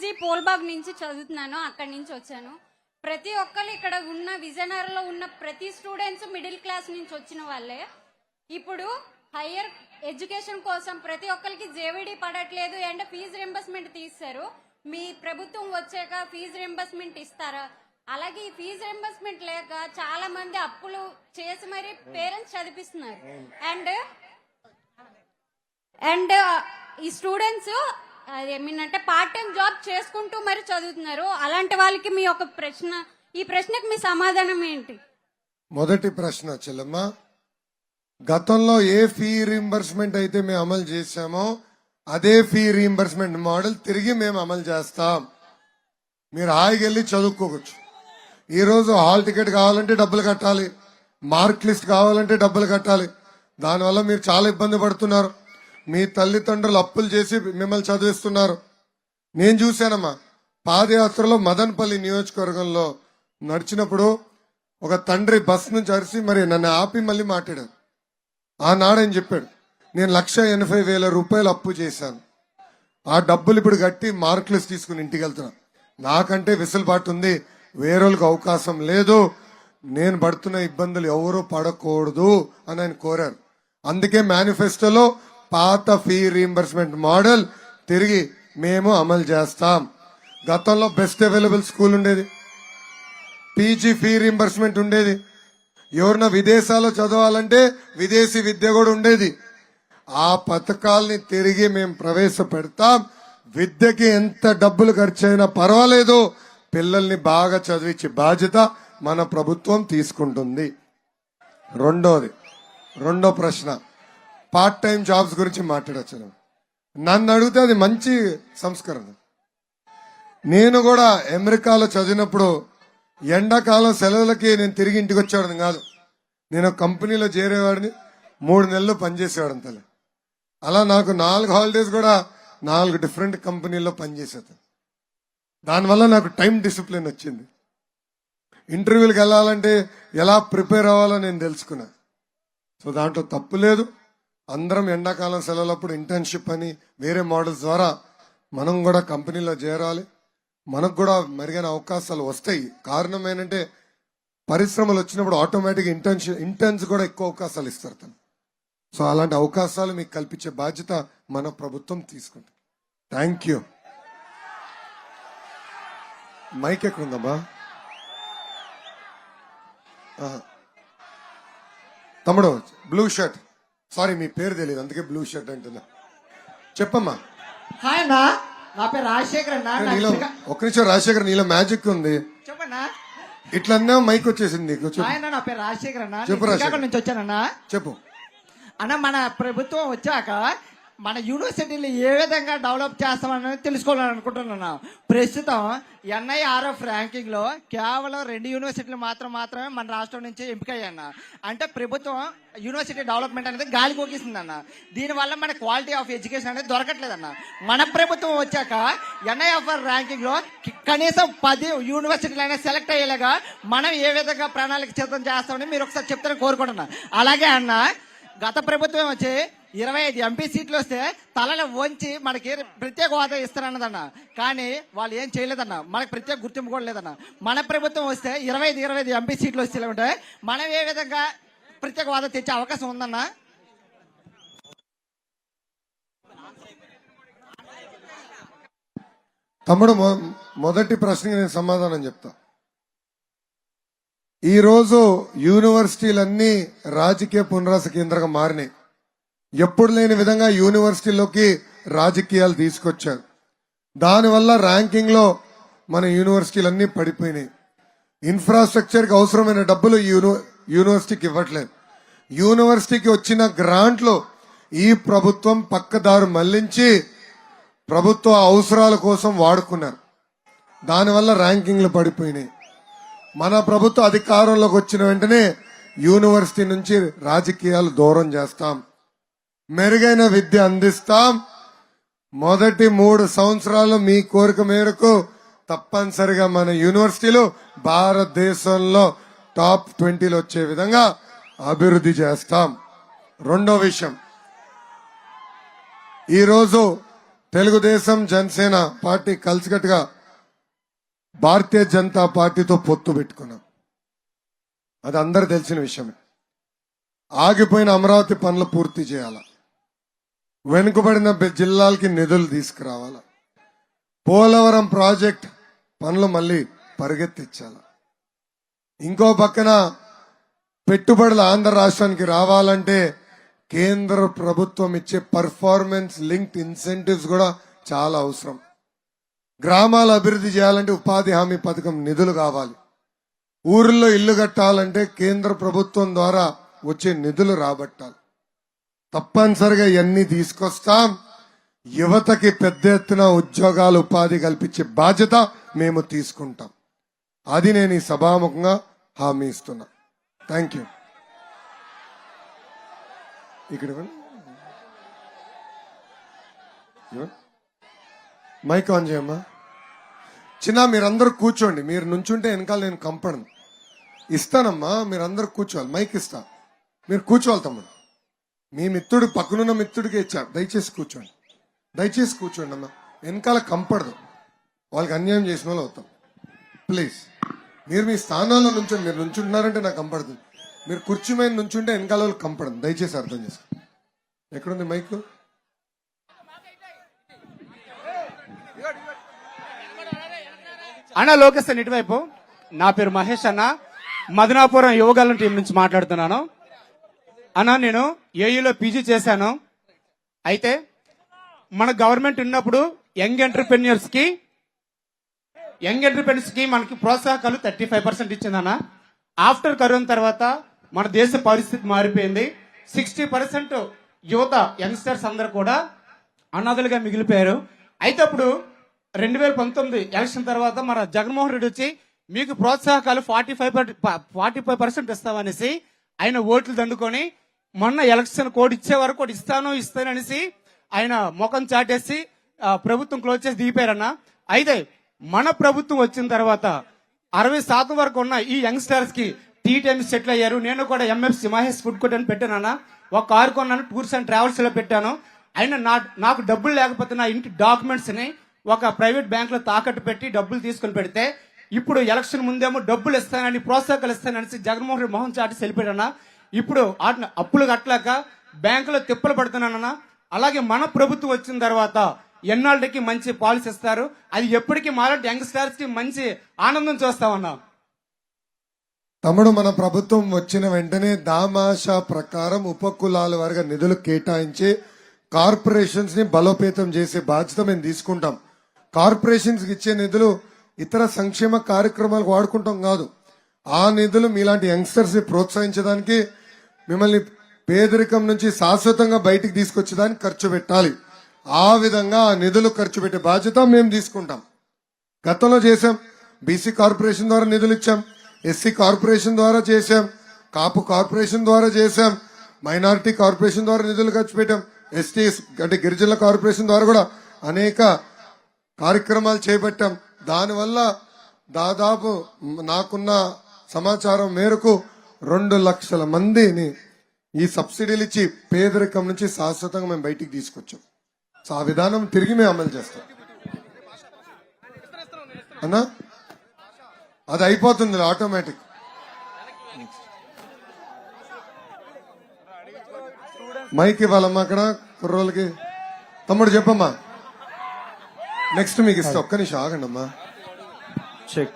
G Polbagh నుంచి చదువుతున్నాను అక్కడి నుంచి వచ్చాను. ప్రతి ఒక్కరు ఇక్కడ ఉన్న విజయనగరంలో ఉన్న ప్రతి స్టూడెంట్స్ మిడిల్ క్లాస్ నుంచి వచ్చిన వాళ్ళే. ఇప్పుడు హయ్యర్ ఎడ్యుకేషన్ కోసం ప్రతి ఒక్కరికి జేవిడి పడట్లేదు అండ్ ఫీజు రింబర్స్మెంట్ తీస్తారు. మీ ప్రభుత్వం వచ్చాక ఫీజు రింబర్స్మెంట్ ఇస్తారా? అలాగే ఈ ఫీజు రింబర్స్మెంట్ లేక చాలా మంది అప్పులు చేసి మరి పేరెంట్స్ చదివిస్తున్నారు. అండ్ అండ్ ఈ స్టూడెంట్స్ ఏమిటంటే పార్ట్ టైం జాబ్ చేసుకుంటూ మరి చదువుతున్నారు. అలాంటి వాళ్ళకి మీ ఒక ప్రశ్న ఈ ప్రశ్నకు మీ సమాధానం ఏంటి? మొదటి ప్రశ్న చెల్లమ్మ గతంలో ఏ ఫీ రీంబర్స్మెంట్ అయితే మేము అమలు చేశామో అదే ఫీ రీంబర్స్మెంట్ మోడల్ తిరిగి మేము అమలు చేస్తాం. మీరు హాయిగా వెళ్ళి చదువుకోవచ్చు. ఈరోజు హాల్ టికెట్ కావాలంటే డబ్బులు కట్టాలి. మార్క్ లిస్ట్ కావాలంటే డబ్బులు కట్టాలి. దానివల్ల మీరు చాలా ఇబ్బంది పడుతున్నారు. మీ తల్లిదండ్రులు అప్పులు చేసి మిమ్మల్ని చదివిస్తున్నారు. నేను చూశానమ్మా. పాదయాత్రలో మదన్పల్లి నియోజకవర్గంలో నడిచినప్పుడు ఒక తండ్రి బస్ నుంచి అరిసి మరి నన్ను ఆపి మళ్ళీ మాట్లాడారు ఆనాడని చెప్పాడు నేను లక్ష ఎనభై వేల రూపాయలు అప్పు చేశాను. ఆ డబ్బులు ఇప్పుడు కట్టి మార్క్లెస్ తీసుకుని ఇంటికి వెళ్తున్నా. నాకంటే వెసులుబాటు ఉంది. వేరేళ్ళకి అవకాశం లేదు. నేను పడుతున్న ఇబ్బందులు ఎవరూ పడకూడదు అని ఆయన కోరారు. అందుకే మేనిఫెస్టోలో పాత ఫీ రీఎంబర్స్మెంట్ మోడల్ తిరిగి మేము అమలు చేస్తాం. గతంలో బెస్ట్ అవైలబుల్ స్కూల్ ఉండేది. పీజీ ఫీ రీఎంబర్స్మెంట్ ఉండేది. ఎవరిన విదేశాల్లో చదవాలంటే విదేశీ విద్య కూడా ఉండేది. ఆ పథకాల్ని తిరిగి మేము ప్రవేశపెడతాం. విద్యకి ఎంత డబ్బులు ఖర్చు అయినా పర్వాలేదు. పిల్లల్ని బాగా చదివించే బాధ్యత మన ప్రభుత్వం తీసుకుంటుంది. రెండోది రెండో ప్రశ్న. పార్ట్ టైం జాబ్స్ గురించి మాట్లాడచ్చు. నన్ను అడిగితే అది మంచి సంస్కరణ. నేను కూడా అమెరికాలో చదివినప్పుడు ఎండాకాలం సెలవులకి నేను తిరిగి ఇంటికి వచ్చేవాడిని కాదు. నేను కంపెనీలో చేరేవాడిని. మూడు నెలలు పనిచేసేవాడిని తల్లి. అలా నాకు నాలుగు హాలిడేస్ కూడా నాలుగు డిఫరెంట్ కంపెనీల్లో పనిచేసేది దానివల్ల నాకు టైం డిసిప్లిన్ వచ్చింది. ఇంటర్వ్యూలకు వెళ్ళాలంటే ఎలా ప్రిపేర్ అవ్వాలో నేను తెలుసుకున్నా. సో దాంట్లో తప్పు లేదు. అందరం ఎండాకాలం సెలవులప్పుడు ఇంటర్న్షిప్ అని వేరే మోడల్స్ ద్వారా మనం కూడా కంపెనీలో చేరాలి. మనకు కూడా మెరుగైన అవకాశాలు వస్తాయి. కారణం ఏంటంటే పరిశ్రమలు వచ్చినప్పుడు ఆటోమేటిక్ ఇంటర్న్షిప్ ఇంటర్న్స్ కూడా ఎక్కువ అవకాశాలు ఇస్తారు తను. సో అలాంటి అవకాశాలు మీకు కల్పించే బాధ్యత మన ప్రభుత్వం తీసుకుంటుంది. థ్యాంక్ యూ మైక్ ఎక్కడుందమ్మా ఉందమ్మా తమ్ముడు బ్లూ షర్ట్ సారీ మీ పేరు తెలియదు అందుకే బ్లూ షర్ట్ అంటున్నా. చెప్పమ్మా. హాయ్ అన్నా. నా పేరు రాజశేఖర్ అన్న నాకు నీలో ఒక్క నిమిషం రాజశేఖర్ నీలో మ్యాజిక్ ఉంది. చెప్పన్నా? ఇట్లన్నా మైక్ వచ్చేసింది నీకు చెప్పు. హాయ్ అన్న నా పేరు రాజశేఖర్ అన్న. చెప్పు నేను రాజశేఖర్. శ్రీకాకుళం నుంచి వచ్చానన్నా. చెప్పు. అన్న మన ప్రభుత్వం వచ్చాక మన యూనివర్సిటీని ఏ విధంగా డెవలప్ చేస్తామని తెలుసుకోవాలని అనుకుంటున్నాను ప్రస్తుతం ఎన్ఐఆర్ఎఫ్ ర్యాంకింగ్లో కేవలం రెండు యూనివర్సిటీలు మాత్రం మాత్రమే మన రాష్ట్రం నుంచి ఎంపికయ్యాన్న అంటే ప్రభుత్వం యూనివర్సిటీ డెవలప్మెంట్ అనేది గాలి కోకిస్తుందన్న దీనివల్ల మన క్వాలిటీ ఆఫ్ ఎడ్యుకేషన్ అనేది దొరకట్లేదన్న. మన ప్రభుత్వం వచ్చాక ఎన్ఐఎఫ్ఆర్ ర్యాంకింగ్లో కనీసం పది యూనివర్సిటీలు అయినా సెలెక్ట్ అయ్యేలాగా మనం ఏ విధంగా ప్రణాళిక సిద్ధం చేస్తామని మీరు ఒకసారి చెప్తారని కోరుకుంటున్నా. అలాగే అన్న గత ప్రభుత్వం వచ్చి ఇరవై ఐదు ఎంపీ సీట్లు వస్తే తలలు వంచి మనకి ప్రత్యేక హోదా ఇస్తారన్నదన్న. కానీ వాళ్ళు ఏం చేయలేదన్న. మనకు ప్రత్యేక గుర్తింపు కూడా లేదన్న. మన ప్రభుత్వం వస్తే ఇరవై ఐదు ఇరవై ఐదు ఎంపీ సీట్లు వస్తే ఉంటే మనం ఏ విధంగా ప్రత్యేక హోదా తెచ్చే అవకాశం ఉందన్న? తమ్ముడు మొ- మొదటి ప్రశ్నకి నేను సమాధానం చెప్తా. ఈరోజు యూనివర్సిటీలన్నీ రాజకీయ పునరాస కేంద్రంగా మారినాయి. ఎప్పుడు లేని విధంగా యూనివర్సిటీలోకి రాజకీయాలు తీసుకొచ్చారు. దానివల్ల ర్యాంకింగ్లో మన యూనివర్సిటీలన్నీ పడిపోయినాయి. ఇన్ఫ్రాస్ట్రక్చర్కి అవసరమైన డబ్బులు యూని యూనివర్సిటీకి ఇవ్వట్లేదు. యూనివర్సిటీకి వచ్చిన గ్రాంట్లు ఈ ప్రభుత్వం పక్కదారు మళ్ళించి ప్రభుత్వ అవసరాల కోసం వాడుకున్నారు. దానివల్ల ర్యాంకింగ్లు పడిపోయినాయి. మన ప్రభుత్వ అధికారంలోకి వచ్చిన వెంటనే యూనివర్సిటీ నుంచి రాజకీయాలు దూరం చేస్తాం. మెరుగైన విద్య అందిస్తాం. మొదటి మూడు సంవత్సరాలు మీ కోరిక మేరకు తప్పనిసరిగా మన యూనివర్సిటీలు భారతదేశంలో టాప్ ట్వంటీలో వచ్చే విధంగా అభివృద్ధి చేస్తాం. రెండో విషయం. ఈరోజు తెలుగుదేశం జనసేన పార్టీ కలిసికట్టుగా భారతీయ జనతా పార్టీతో పొత్తు పెట్టుకున్నాం. అది అందరు తెలిసిన విషయమే. ఆగిపోయిన అమరావతి పనులు పూర్తి చేయాలా? వెనుకబడిన జిల్లాలకి నిధులు తీసుకురావాల? పోలవరం ప్రాజెక్ట్ పనులు మళ్ళీ పరిగెత్తించాల? ఇంకో పక్కన పెట్టుబడులు ఆంధ్ర రాష్ట్రానికి రావాలంటే కేంద్ర ప్రభుత్వం ఇచ్చే పర్ఫార్మెన్స్ లింక్డ్ ఇన్సెంటివ్స్ కూడా చాలా అవసరం. గ్రామాలు అభివృద్ధి చేయాలంటే ఉపాధి హామీ పథకం నిధులు కావాలి. ఊర్లో ఇల్లు కట్టాలంటే కేంద్ర ప్రభుత్వం ద్వారా వచ్చే నిధులు రాబట్టాలి. తప్పనిసరిగా ఇవన్నీ తీసుకొస్తాం. యువతకి పెద్ద ఎత్తున ఉద్యోగాలు ఉపాధి కల్పించే బాధ్యత మేము తీసుకుంటాం. అది నేను ఈ సభాముఖంగా హామీ ఇస్తున్నా. థ్యాంక్ యూ ఇక్కడ మైక్ ఆన్ చేయమ్మా. చిన్న మీరందరూ కూర్చోండి. మీరు నుంచుంటే వెనకాల నేను కంపడను. ఇస్తానమ్మా మీరందరూ కూర్చోవాలి. మైక్ ఇస్తా. మీరు కూర్చోవాలి తమ్ముడు. మీ మిత్రుడు పక్కనున్న మిత్రుడికి ఇచ్చారు. దయచేసి కూర్చోండి. దయచేసి కూర్చోండి అమ్మా వెనకాల కంపడదు. వాళ్ళకి అన్యాయం చేసిన వాళ్ళు అవుతాం. ప్లీజ్ మీరు మీ స్థానాల్లో నుంచి మీరు నుంచుంటున్నారంటే నాకు కంపడుతుంది మీరు కుర్చీ మీద నుంచుంటే వెనకాల వాళ్ళు కంపడదు. దయచేసి అర్థం చేసుకో. ఎక్కడుంది మైక్ అన్న లోకేష్ ఇటువైపు. నా పేరు మహేష్ అన్న. మదనాపురం యువగలం టీం నుంచి మాట్లాడుతున్నాను. అన్నా నేను ఏఈలో పీజీ చేశాను. అయితే మన గవర్నమెంట్ ఉన్నప్పుడు యంగ్ ఎంటర్ప్రెన్యూర్స్కి యంగ్ ఎంటర్ప్రెన్యూర్స్కి మనకి ప్రోత్సాహకాలు థర్టీ ఫైవ్ పర్సెంట్ ఇచ్చిందన్న ఆఫ్టర్ కరోనా తర్వాత మన దేశ పరిస్థితి మారిపోయింది. సిక్స్టీ పర్సెంట్ యువత యంగ్స్టర్స్ అందరు కూడా అనాథలుగా మిగిలిపోయారు. అయితే అప్పుడు రెండు వేల పంతొమ్మిది ఎలక్షన్ తర్వాత మన జగన్మోహన్ రెడ్డి వచ్చి మీకు ప్రోత్సాహకాలు forty five forty five percent ఇస్తామనేసి ఆయన ఓట్లు దండుకొని మొన్న ఎలక్షన్ కోడ్ ఇచ్చే వరకు కూడా ఇస్తాను ఇస్తాను అనేసి ఆయన ముఖం చాటేసి ప్రభుత్వం క్లోజ్ చేసి దిగిపోయారన్న. అయితే మన ప్రభుత్వం వచ్చిన తర్వాత అరవై శాతం వరకు ఉన్న ఈ యంగ్స్టర్స్కి టీ టైమ్స్ సెటిల్ అయ్యారు. నేను కూడా ఎంఎఫ్సి మహేష్ ఫుడ్ కోర్ట్ అని పెట్టానన్న. ఒక కారు కొన్నాను టూర్స్ అండ్ ట్రావెల్స్లో పెట్టాను. అయినా నా నాకు డబ్బులు లేకపోతే నా ఇంటి డాక్యుమెంట్స్ని ఒక ప్రైవేట్ బ్యాంక్లో తాకట్టు పెట్టి డబ్బులు తీసుకొని పెడితే ఇప్పుడు ఎలక్షన్ ముందేమో డబ్బులు ఇస్తానని ప్రోత్సాహకాలు ఇస్తానని జగన్మోహన్ రెడ్డి మొహం చాటి వెళ్ళిపోయాడన్న ఇప్పుడు అప్పులు కట్టలేక బ్యాంకులో తిప్పలు పడుతున్నానన్న. అలాగే మన ప్రభుత్వం వచ్చిన తర్వాత ఎన్నాళ్ళకి మంచి పాలసీ ఇస్తారు? అది ఎప్పటికీ మాలాంటి యంగ్స్టర్స్కి మంచి ఆనందం చూస్తామన్నా తమ్ముడు మన ప్రభుత్వం వచ్చిన వెంటనే దామాషా ప్రకారం ఉపకులాల వారిగా నిధులు కేటాయించి కార్పొరేషన్స్ని బలోపేతం చేసే బాధ్యత మేము తీసుకుంటాం. కార్పొరేషన్స్ ఇచ్చే నిధులు ఇతర సంక్షేమ కార్యక్రమాలకు వాడుకుంటాం కాదు. ఆ నిధులు మీలాంటి యంగ్స్టర్స్ని ప్రోత్సహించడానికి మిమ్మల్ని పేదరికం నుంచి శాశ్వతంగా బయటికి తీసుకొచ్చేదానికి ఖర్చు పెట్టాలి. ఆ విధంగా ఆ నిధులు ఖర్చు పెట్టే బాధ్యత మేము తీసుకుంటాం. గతంలో చేసాం బీసీ కార్పొరేషన్ ద్వారా నిధులు ఇచ్చాం. ఎస్సీ కార్పొరేషన్ ద్వారా చేసాం కాపు కార్పొరేషన్ ద్వారా చేసాం మైనారిటీ కార్పొరేషన్ ద్వారా నిధులు ఖర్చు పెట్టాం. ఎస్టీ అంటే గిరిజనుల కార్పొరేషన్ ద్వారా కూడా అనేక కార్యక్రమాలు చేపట్టాం. దానివల్ల దాదాపు నాకున్న సమాచారం మేరకు రెండు లక్షల మందిని ఈ సబ్సిడీలు ఇచ్చి పేదరికం నుంచి శాశ్వతంగా మేము బయటికి తీసుకొచ్చాం. సో ఆ విధానం తిరిగి మేము అమలు చేస్తాం. అన్నా? అది అయిపోతుంది ఆటోమేటిక్. మైక్ ఇవ్వాలమ్మా అక్కడ కుర్రోళ్ళకి. తమ్ముడు చెప్పమ్మా. నెక్స్ట్ మీకు ఇస్తా ఒక్క నిమిషం ఆగండి అమ్మా చెక్.